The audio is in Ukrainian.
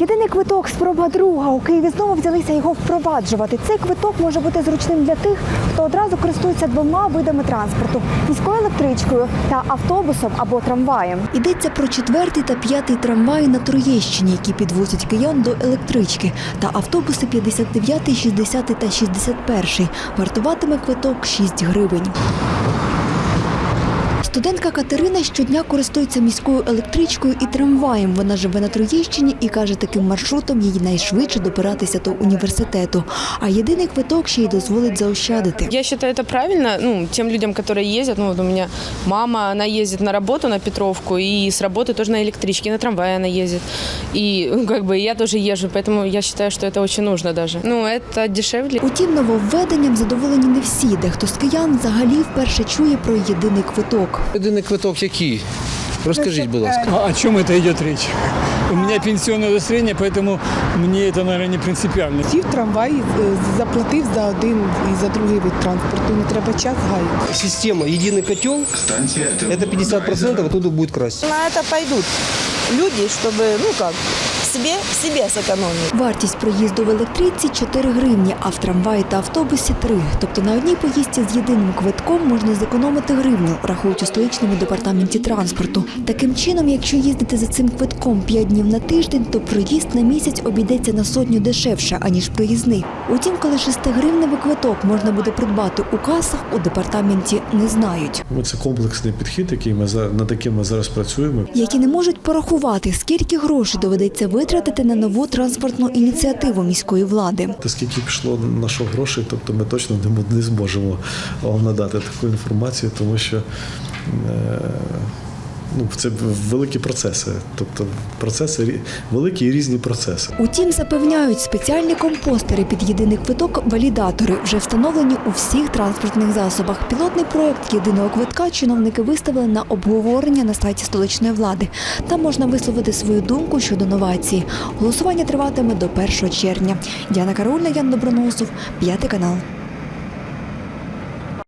Єдиний квиток спроба друга. У Києві знову взялися його впроваджувати. Цей квиток може бути зручним для тих, хто одразу користується двома видами транспорту міською електричкою та автобусом або трамваєм. Йдеться про четвертий та п'ятий трамваї на Троєщині, які підвозять киян до електрички, та автобуси 59, 60 та 61. Вартуватиме квиток 6 гривень. Студентка Катерина щодня користується міською електричкою і трамваєм. Вона живе на Троєщині і каже, таким маршрутом їй найшвидше добиратися до університету. А єдиний квиток ще й дозволить заощадити. Я считаю это правильно, ну, тем людям, которые ездят. Ну, вот у меня мама, она ездит на работу на Петровку, и с работы тоже на электричке, на трамвае она ездит. И ну, как бы я тоже езжу, поэтому я считаю, что это очень нужно даже. Ну, это дешевле. Утім, нововведенням задоволені не всі. Дехто з киян взагалі вперше чує про єдиний квиток. Єдиний квиток який? Розкажіть, будь ласка. А о чем это идет речь? У меня пенсионное удостоверение, поэтому мне это, наверное, не принципиально. Сів трамвай, е, заплатив за один і за другий вид транспорту. Не треба час гаяти. Система «Единый котел» – это 50% оттуда будет красть. На это пойдут люди, чтобы, ну как, себе, себе сэкономить. Вартість проїзду в електриці 4 гривні, а в трамваї та автобусі 3. Тобто на одній поїздці з єдиним квитком можна зекономити гривню, рахують у столичному департаменті транспорту. Таким чином, якщо їздити за цим квитком 5 днів на тиждень, то проїзд на місяць обійдеться на сотню дешевше, аніж проїзний. Утім, коли 6-гривневий квиток можна буде придбати у касах, у департаменті не знають. Це комплексний підхід, який ми за- над яким ми зараз працюємо. які не можуть порахувати, скільки грошей доведеться витратити на нову транспортну ініціативу міської влади. Скільки пішло на грошей, тобто ми точно не, зможемо вам надати таку інформацію, тому що е, ну, це великі процеси. Тобто процеси великі і різні процеси. Утім, запевняють, спеціальні компостери під єдиний квиток валідатори вже встановлені у всіх транспортних засобах. Пілотний проект єдиного квитка чиновники виставили на обговорення на сайті столичної влади. Там можна висловити свою думку щодо новації. Голосування триватиме до 1 червня. Діана Карольна, Ян Доброносов, п'ятий канал.